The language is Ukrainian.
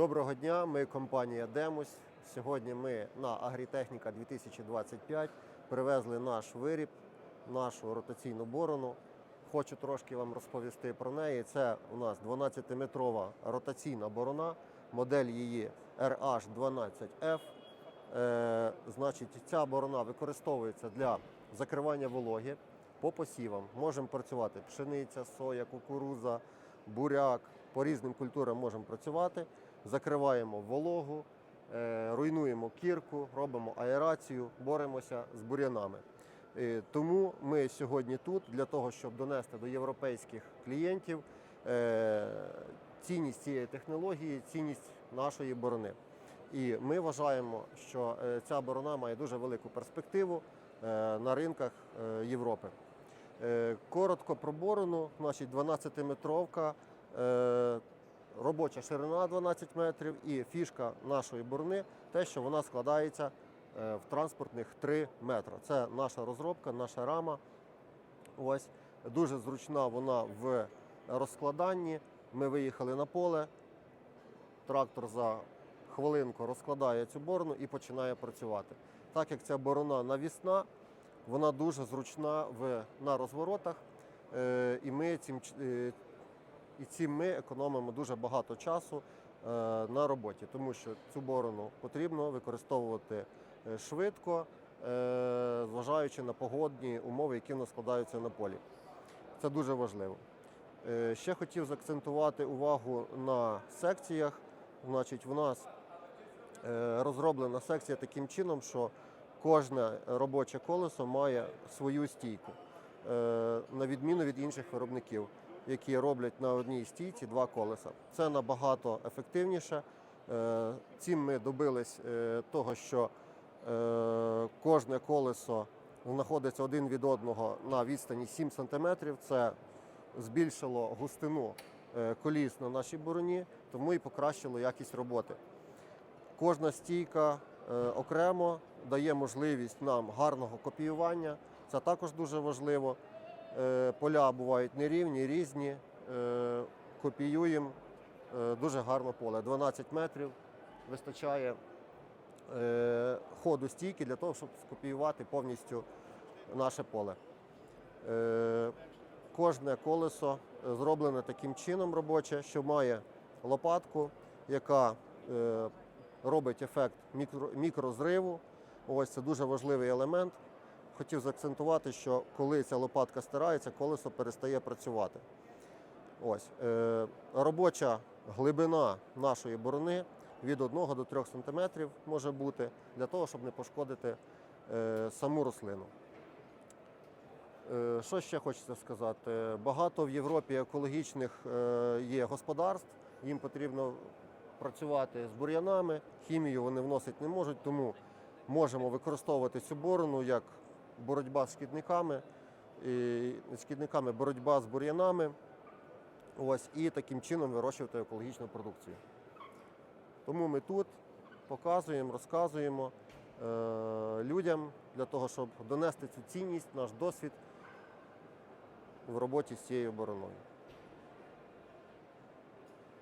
Доброго дня, ми компанія Демус. Сьогодні ми на Агрітехніка 2025 привезли наш виріб, нашу ротаційну борону. Хочу трошки вам розповісти про неї. Це у нас 12-метрова ротаційна борона, модель її RH12F. Е, значить, ця борона використовується для закривання вологи по посівам. Можемо працювати пшениця, соя, кукуруза, буряк. По різним культурам можемо працювати. Закриваємо вологу, е, руйнуємо кірку, робимо аерацію, боремося з бур'янами. Е, Тому ми сьогодні тут для того, щоб донести до європейських клієнтів е, цінність цієї технології, цінність нашої борони. І ми вважаємо, що ця борона має дуже велику перспективу на ринках Європи. Коротко про борону, значить 12-метровка, е, робоча ширина 12 метрів і фішка нашої борони те, що вона складається е, в транспортних 3 метри. Це наша розробка, наша рама. Ось дуже зручна вона в розкладанні. Ми виїхали на поле. Трактор за хвилинку розкладає цю борону і починає працювати. Так як ця борона навісна, вона дуже зручна в, на розворотах, е, і ми цим, е, і цим ми економимо дуже багато часу е, на роботі, тому що цю борону потрібно використовувати е, швидко, е, зважаючи на погодні умови, які в нас складаються на полі. Це дуже важливо. Ще хотів заакцентувати увагу на секціях. Значить, в нас розроблена секція таким чином, що кожне робоче колесо має свою стійку, на відміну від інших виробників, які роблять на одній стійці два колеса. Це набагато ефективніше. Е, Цим ми добились е, того, що е, кожне колесо знаходиться один від одного на відстані 7 см. Це збільшило густину коліс на нашій бороні, тому і покращило якість роботи. Кожна стійка окремо дає можливість нам гарного копіювання. Це також дуже важливо. Е, Поля бувають нерівні, різні. Е, Копіюємо е, дуже гарно поле. 12 метрів вистачає ходу стійки для того, щоб скопіювати повністю наше поле. Кожне колесо зроблене таким чином робоче, що має лопатку, яка робить ефект мікрозриву. Ось це дуже важливий елемент. Хотів заакцентувати, що коли ця лопатка стирається, колесо перестає працювати. Ось е, робоча глибина нашої борони від 1 до 3 см може бути для того, щоб не пошкодити е, саму рослину. Е, Що ще хочеться сказати? Багато в Європі екологічних е, є господарств, їм потрібно працювати з бур'янами, хімію вони вносити не можуть, тому можемо використовувати цю борону як боротьба з шкідниками, і, шкідниками боротьба з бур'янами. Ось, і таким чином вирощувати екологічну продукцію. Тому ми тут показуємо, розказуємо е, людям для того, щоб донести цю цінність, наш досвід в роботі з цією бороною.